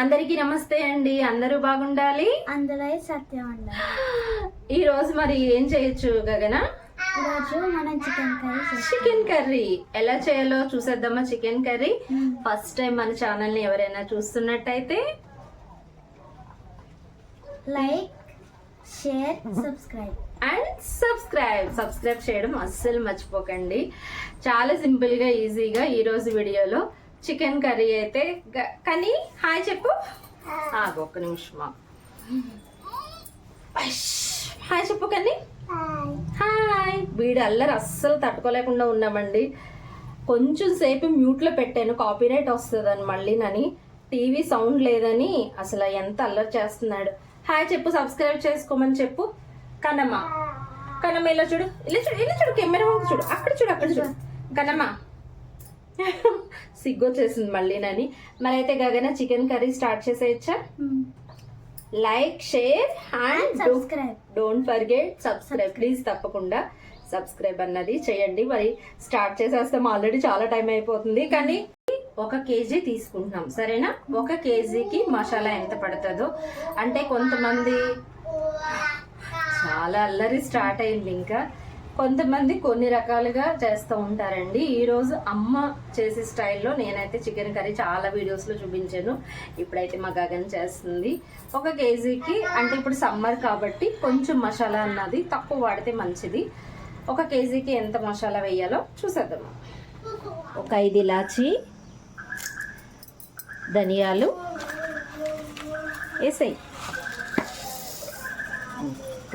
అందరికీ నమస్తే అండి. అందరూ బాగుండాలి? అందులో సత్యం ఉండాలి ఈ రోజు మరి ఏం చేయొచ్చు గగన? ఈరోజు మనం చికెన్ కర్రీ చికెన్ కర్రీ. ఎలా చేయాలో చూసేద్దామా చికెన్ కర్రీ? ఫస్ట్ టైం మన ఛానల్ని ఎవరైనా చూస్తున్నట్టయితే like share subscribe. And subscribe. Subscribe చేయడం అస్సలు మర్చిపోకండి. చాలా సింపుల్గా ఈజీగా ఈ రోజు వీడియోలో చికెన్ కర్రీ అయితే కానీ హాయ్ చెప్పు. ఆగు ఒక్క నిమిషమా హాయ్ చెప్పు కానీ హాయ్. వీడు అల్లరి అస్సలు తట్టుకోలేకుండా ఉన్నామండి. కొంచెం సేపు మ్యూట్లో పెట్టాను కాపీరైట్ వస్తుందని మళ్ళీ నని. టీవీ సౌండ్ లేదని అసలు ఎంత అల్లరి చేస్తున్నాడు. హాయ్ చెప్పు సబ్స్క్రైబ్ చేసుకోమని చెప్పు. కనమ్మ. కనమ్మ ఇలా చూడు. ఇలా చూడు ఇలా చూడు కెమెరా చూడు. అక్కడ చూడు అక్కడ చూడు. కనమ్మ. సిగ్గొచ్చేసింది మళ్ళీ నని. మరి అయితే గగన chicken curry start చేసేయచ్చా? Like share and subscribe. Don't forget subscribe. Please తప్పకుండా. సబ్స్క్రైబ్ అన్నది చేయండి. మరి స్టార్ట్ చేసేస్తాం. ఆల్రెడీ చాలా టైం అయిపోతుంది. కానీ ఒక కేజీ తీసుకుంటున్నాం. సరేనా? ఒక కేజీకి మసాలా ఎంత పడుతుందో. అంటే కొంతమంది చాలా అల్లరి స్టార్ట్ అయింది ఇంకా. కొంతమంది కొన్ని రకాలుగా చేస్తూ ఉంటారండి. ఈరోజు అమ్మ చేసే స్టైల్లో నేనైతే చికెన్ కర్రీ చాలా వీడియోస్లో చూపించాను. ఇప్పుడైతే మా గగన్ చేస్తుంది. ఒక కేజీకి అంటే ఇప్పుడు సమ్మర్ కాబట్టి కొంచెం మసాలా అన్నది తక్కువ వాడితే మంచిది. ఒక కేజీకి ఎంత మసాలా వేయాలో చూసేద్దాం. ఒక ఐదు ఇలాచి ధనియాలు వేసాయి.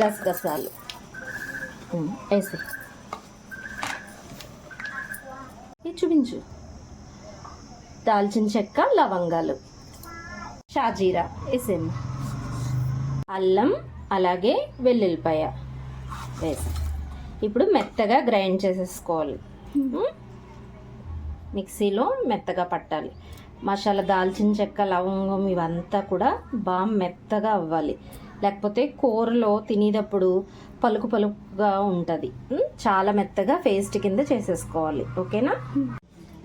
గసగసాలు వేసాయి ఇది చూపించు దాల్చిన చెక్క లవంగాలు షాజీరా వేసేము అల్లం అలాగే వెల్లుల్లిపాయ వేసి ఇప్పుడు మెత్తగా గ్రైండ్ చేసేసుకోవాలి. మిక్సీలో మెత్తగా పట్టాలి మసాలా దాల్చిన చెక్క లవంగం ఇవంతా కూడా బాగా మెత్తగా అవ్వాలి లేకపోతే కూరలో తినేటప్పుడు పలుకు పలుకుగా ఉంటుంది. చాలా మెత్తగా పేస్ట్ కింద చేసేసుకోవాలి. ఓకేనా?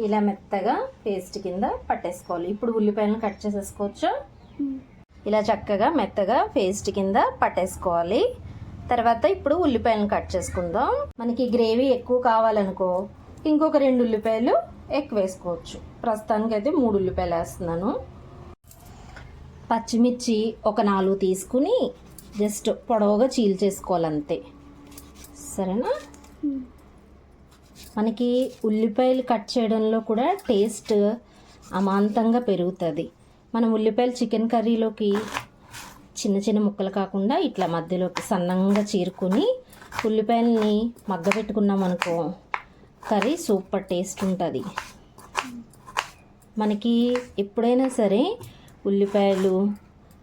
ఇలా మెత్తగా పేస్ట్ కింద పట్టేసుకోవాలి. ఇప్పుడు ఉల్లిపాయలను కట్ చేసేసుకోవచ్చా? ఇలా చక్కగా మెత్తగా పేస్ట్ కింద పట్టేసుకోవాలి. తర్వాత ఇప్పుడు ఉల్లిపాయలను కట్ చేసుకుందాం. మనకి గ్రేవీ ఎక్కువ కావాలనుకో ఇంకొక రెండు ఉల్లిపాయలు ఎక్కువ వేసుకోవచ్చు. ప్రస్తుతానికి అయితే మూడు ఉల్లిపాయలు వేస్తున్నాను. పచ్చిమిర్చి ఒక నాలుగు తీసుకుని జస్ట్ పొడవుగా చీల్చేసుకోవాలంతే సరేనా? మనకి ఉల్లిపాయలు కట్ చేయడంలో కూడా టేస్ట్ అమాంతంగా పెరుగుతుంది. మనం ఉల్లిపాయలు చికెన్ కర్రీలోకి చిన్న చిన్న ముక్కలు కాకుండా ఇట్లా మధ్యలోకి సన్నంగా చీరుకుని ఉల్లిపాయలని మగ్గబెట్టుకున్నాం అనుకో కర్రీ సూపర్ టేస్ట్ ఉంటుంది. మనకి ఎప్పుడైనా సరే ఉల్లిపాయలు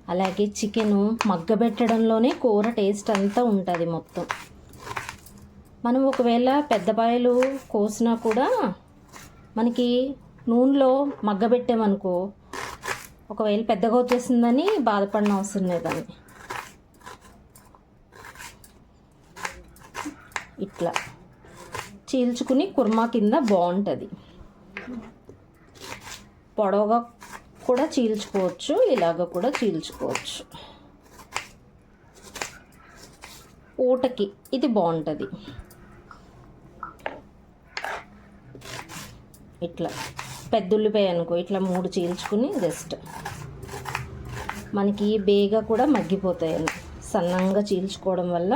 అలాగే చికెను మగ్గబెట్టడంలోనే కూర టేస్ట్ అంతా ఉంటుంది మొత్తం. మనం ఒకవేళ పెద్దపాయలు కోసినా కూడా మనకి నూనెలో మగ్గబెట్టామనుకో ఒకవేళ పెద్దగా వచ్చేసిందని బాధపడిన అవసరం లేదని ఇట్లా చీల్చుకుని కుర్మా కింద బాగుంటుంది. పొడవుగా కూడా చీల్చుకోవచ్చు ఇలాగ కూడా చీల్చుకోవచ్చు. ఊటకి ఇది బాగుంటుంది. ఇట్లా పెద్ద ఉల్లిపాయ అనుకో ఇట్లా మూడు చీల్చుకుని జస్ట్ మనకి బేగా కూడా మగ్గిపోతాయి సన్నంగా చీల్చుకోవడం వల్ల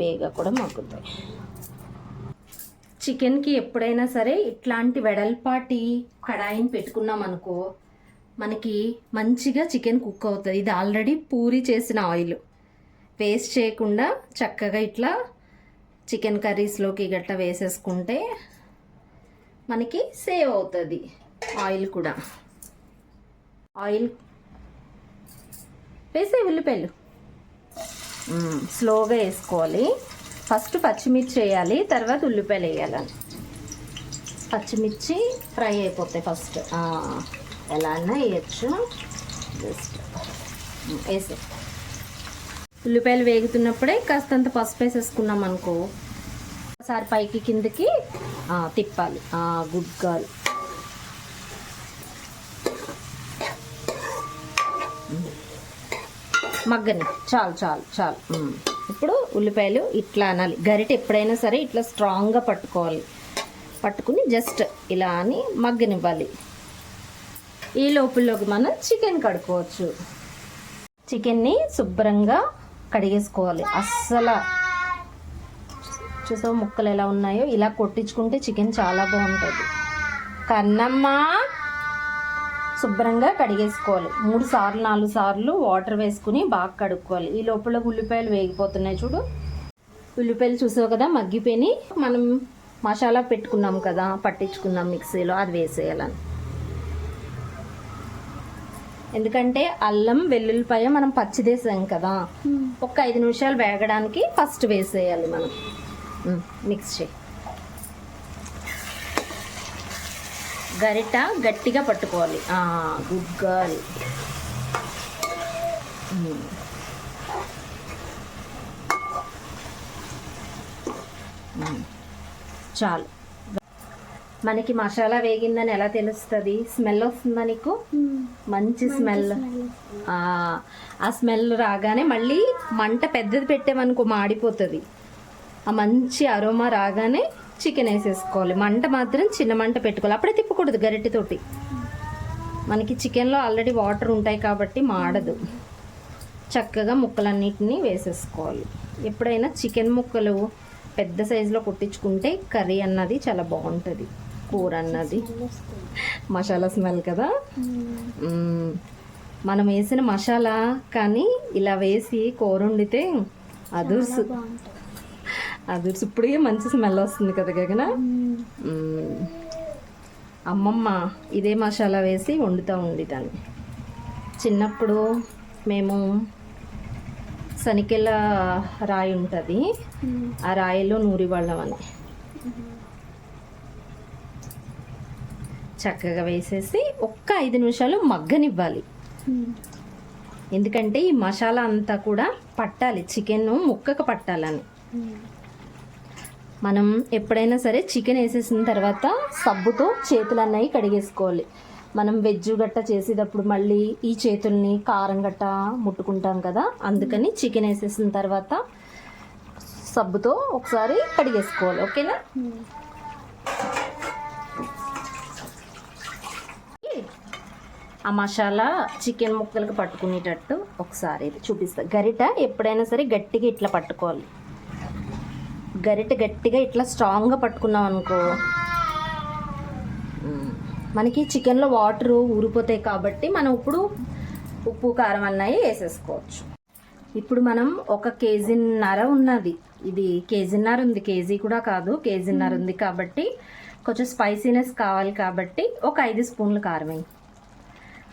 బేగా కూడా మగ్గుతాయి. చికెన్కి ఎప్పుడైనా సరే ఇట్లాంటి వెడల్పాటి కడాయిని పెట్టుకున్నాం అనుకో మనకి మంచిగా చికెన్ కుక్ అవుతుంది. ఇది ఆల్రెడీ పూరి చేసిన ఆయిల్. వేస్ట్ చేయకుండా చక్కగా ఇట్లా చికెన్ కర్రీస్లోకి గట్ట వేసేసుకుంటే మనకి సేవ్ అవుతుంది ఆయిల్ కూడా. ఆయిల్ వేసే ఉల్లిపాయలు. స్లోగా వేసుకోవాలి. ఫస్ట్ పచ్చిమిర్చి వేయాలి తర్వాత ఉల్లిపాయలు వేయాలి. పచ్చిమిర్చి ఫ్రై అయిపోతాయి ఫస్ట్. ఎలా అన్నా వేయచ్చు జస్ట్ వేసే ఉల్లిపాయలు వేగుతున్నప్పుడే కాస్తంత పసుపు వేసేసుకున్నాం అనుకో. ఒకసారి పైకి కిందకి తిప్పాలి. గుడ్ గర్ల్ మగ్గని. చాలు చాలు చాలు. ఇప్పుడు ఉల్లిపాయలు ఇట్లా అనాలి. గరిటె ఎప్పుడైనా సరే ఇట్లా స్ట్రాంగ్గా పట్టుకోవాలి. పట్టుకుని జస్ట్ ఇలా అని మగ్గనివ్వాలి. ఈ లోపలలోకి మనం చికెన్ కడుక్కోవచ్చు. చికెన్ని శుభ్రంగా కడిగేసుకోవాలి. అస్సలు చూసావు ముక్కలు ఎలా ఉన్నాయో? ఇలా కొట్టించుకుంటే చికెన్ చాలా బాగుంటుంది. కన్నమ్మ శుభ్రంగా కడిగేసుకోవాలి. మూడు సార్లు నాలుగు సార్లు వాటర్ వేసుకుని బాగా కడుక్కోవాలి. ఈ లోపల ఉల్లిపాయలు వేగిపోతున్నాయి చూడు. ఉల్లిపాయలు చూసావు కదా? మగ్గిపోయి మనం మసాలా పెట్టుకున్నాం కదా? పట్టించుకున్నాం మిక్సీలో. అది వేసేయాలని. ఎందుకంటే అల్లం వెల్లుల్లిపాయ మనం పచ్చిదేసాం కదా. ఒక ఐదు నిమిషాలు వేగడానికి ఫస్ట్ వేసేయాలి మనం. మిక్స్ చేయి. గరిట గట్టిగా పట్టుకోవాలి. Good girl. చాలు. మనకి మసాలా వేగిందని ఎలా తెలుస్తుంది? స్మెల్ వస్తుందా నీకు? మంచి స్మెల్. ఆ స్మెల్ రాగానే మళ్ళీ మంట పెద్దది పెట్టామనుకో మాడిపోతుంది. ఆ మంచి అరోమా రాగానే చికెన్ వేసేసుకోవాలి. మంట మాత్రం చిన్న మంట పెట్టుకోవాలి. అప్పుడే తిప్పకూడదు గరిటెతోటి. మనకి చికెన్లో ఆల్రెడీ వాటర్ ఉంటాయి కాబట్టి మాడదు. చక్కగా ముక్కలన్నిటిని వేసేసుకోవాలి. ఎప్పుడైనా చికెన్ ముక్కలు పెద్ద సైజులో కుట్టించుకుంటే కర్రీ అన్నది చాలా బాగుంటుంది. కూర అన్నది మసాలా స్మెల్ కదా. మనం వేసిన మసాలా కానీ ఇలా వేసి కూర వండితే అదుర్సు అదుర్సు ఇప్పుడే మంచి స్మెల్ వస్తుంది కదా గగన? మ్మ్. అమ్మమ్మ ఇదే మసాలా వేసి వండుతూ ఉండేదాన్ని. చిన్నప్పుడు మేము సనికెళ్ళ రాయి ఉంటుంది. ఆ రాయిలో నూరి వాళ్ళం అని. చక్కగా వేసేసి ఒక్క ఐదు నిమిషాలు మగ్గనివ్వాలి. ఎందుకంటే ఈ మసాలా అంతా కూడా పట్టాలి చికెన్ ముక్కకు పట్టాలని. మనం ఎప్పుడైనా సరే చికెన్ వేసేసిన తర్వాత సబ్బుతో చేతులు అన్నవి కడిగేసుకోవాలి. మనం వెజ్ గట్ట చేసేటప్పుడు మళ్ళీ ఈ చేతుల్ని కారం గట్ట ముట్టుకుంటాం కదా అందుకని చికెన్ వేసేసిన తర్వాత సబ్బుతో ఒకసారి కడిగేసుకోవాలి. ఓకేనా? ఆ మసాలా చికెన్ ముక్కలకు పట్టుకునేటట్టు ఒకసారి ఇది చూపిస్తా. గరిట ఎప్పుడైనా సరే గట్టిగా ఇట్లా పట్టుకోవాలి. గరిట గట్టిగా ఇట్లా స్ట్రాంగ్గా పట్టుకున్నాం అనుకో. మనకి చికెన్లో వాటర్ ఊరిపోతాయి కాబట్టి మనం ఇప్పుడు ఉప్పు కారం అన్నవి వేసేసుకోవచ్చు. ఇప్పుడు మనం ఒక కేజీన్నర ఉన్నది. ఇది కేజీన్నర ఉంది. కేజీ కూడా కాదు కేజీన్నర ఉంది కాబట్టి కొంచెం స్పైసీనెస్ కావాలి కాబట్టి ఒక ఐదు స్పూన్లు కారం వేయి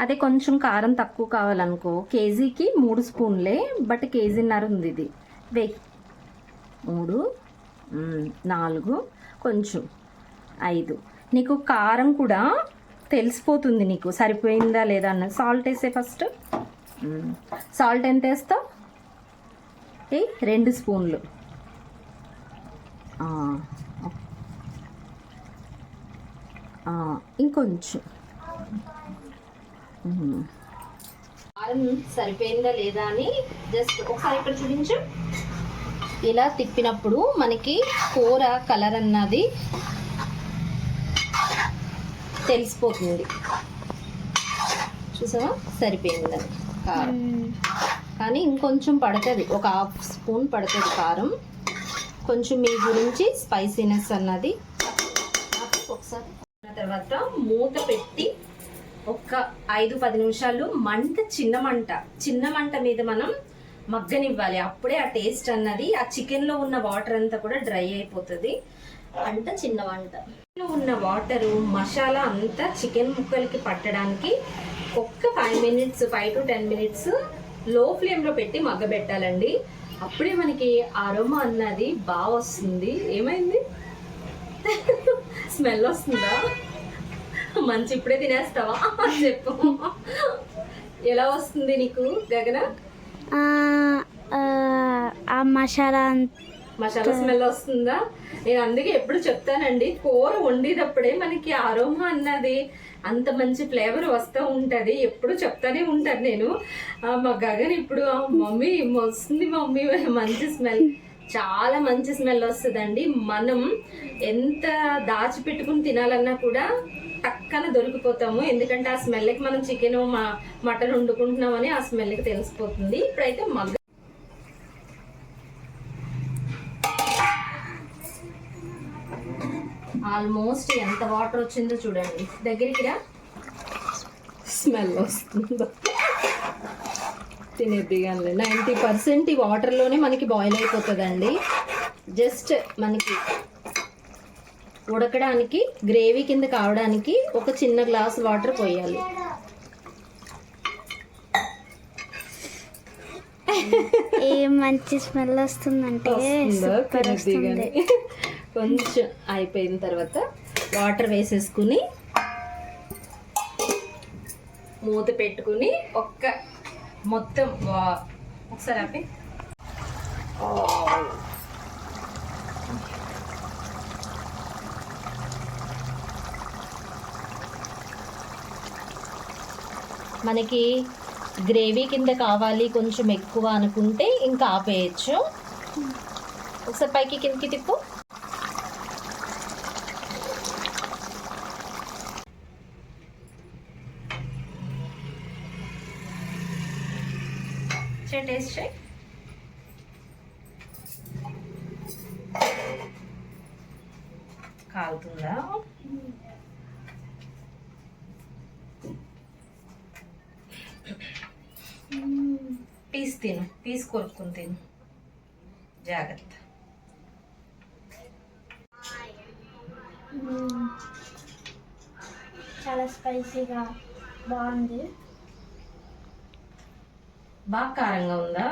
అదే కొంచెం కారం తక్కువ కావాలనుకో. కేజీకి మూడు స్పూన్లే బట్ కేజీన్నర ఉంది ఇది. వెయ్యి మూడు నాలుగు కొంచెం. ఐదు. నీకు కారం కూడా తెలిసిపోతుంది నీకు. సరిపోయిందా లేదా అన్న సాల్ట్ వేసే ఫస్ట్. సాల్ట్ ఎంత వేస్తావు? ఏ రెండు స్పూన్లు. ఇంకొంచెం. కారం సరిపోయిందా లేదా అని జస్ట్ ఒకసారి ఇక్కడ చూపించు. ఇలా తిప్పినప్పుడు మనకి కూర కలర్ అన్నది తెలిసిపోతుంది. చూసావా? సరిపోయిందని కారం. కానీ ఇంకొంచెం పడుతుంది. ఒక హాఫ్ స్పూన్ పడుతుంది కారం. కొంచెం మీ గురించి స్పైసీనెస్ అన్నది. ఒకసారి. తర్వాత మూత పెట్టి ఒక్క ఐదు పది నిమిషాలు మంట చిన్న మంట. చిన్న మంట మీద మనం మగ్గనివ్వాలి. అప్పుడే ఆ టేస్ట్ అన్నది ఆ చికెన్లో ఉన్న వాటర్ అంతా కూడా డ్రై అయిపోతుంది. అంట చిన్న వంట ఉన్న వాటరు మసాలా అంతా చికెన్ ముక్కలకి పట్టడానికి ఒక్క five minutes five to ten మినిట్స్లో ఫ్లేమ్లో పెట్టి మగ్గబెట్టాలండి. అప్పుడే మనకి అరోమా అన్నది బాగా వస్తుంది. ఏమైంది? స్మెల్ వస్తుందా? మంచి ఇప్పుడే తినేస్తావా? చెప్పు. ఎలా వస్తుంది నీకు గగన? ఆ, మసాలా మసాలా స్మెల్ వస్తుందా? నేను అందుకే ఎప్పుడు చెప్తానండి కూర వండేటప్పుడే మనకి అరోమా అన్నది అంత మంచి ఫ్లేవర్ వస్తూ ఉంటుంది. ఎప్పుడు చెప్తానే ఉంటాను నేను. మా గగన్ ఇప్పుడు "ఆ, మమ్మీ వస్తుంది మమ్మీ మంచి స్మెల్ చాలా మంచి స్మెల్ వస్తుందండి. మనం ఎంత దాచిపెట్టుకుని తినాలన్నా కూడా టక్కన దొరికిపోతాము. ఎందుకంటే ఆ స్మెల్కి మనం చికెన్ మటన్ వండుకుంటున్నామని ఆ స్మెల్కి తెలిసిపోతుంది. ఇప్పుడైతే మగ్గ ఆల్మోస్ట్ ఎంత వాటర్ వచ్చిందో చూడండి. దగ్గరికి రా. స్మెల్ వస్తుందో. తినేద్ది కానీ నైంటీ పర్సెంట్ ఈ వాటర్లోనే మనకి బాయిల్ అయిపోతుందండి. జస్ట్ మనకి ఉడకడానికి గ్రేవీ కింద కావడానికి ఒక చిన్న గ్లాస్ వాటర్ పోయాలి. ఏం మంచి స్మెల్ వస్తుందంటే కొంచెం అయిపోయిన తర్వాత వాటర్ వేసేసుకుని మూత పెట్టుకుని ఒక్క మొత్తం ఒకసారి ఆపి. మనకి గ్రేవీ కింద కావాలి కొంచెం ఎక్కువ అనుకుంటే ఇంకా ఆపేయచ్చు. ఒకసారి పైకి కిందకి తిప్పు. టేస్ట్ చేయి. కాలుతుందా? పీస్ తిను పీస్ కొరుక్కుని తిను. జాగ్రత్త. చాలా స్పైసీగా బాగుంది. బాగా కారంగా ఉందా.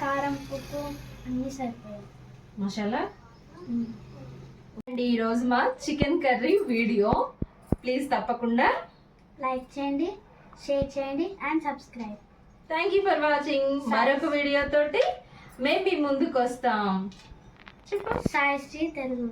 కారం ఉప్పు అన్నీ సరిపోయాయి. మసాలా. అండి ఈరోజు మా చికెన్ కర్రీ వీడియో. ప్లీజ్ తప్పకుండా లైక్ చేయండి షేర్ చేయండి and subscribe. Thank you for watching. మరొక వీడియో తోటి మేము మీ ముందుకు వస్తాం. చెప్పు. సాయిశ్రీ తెలుగు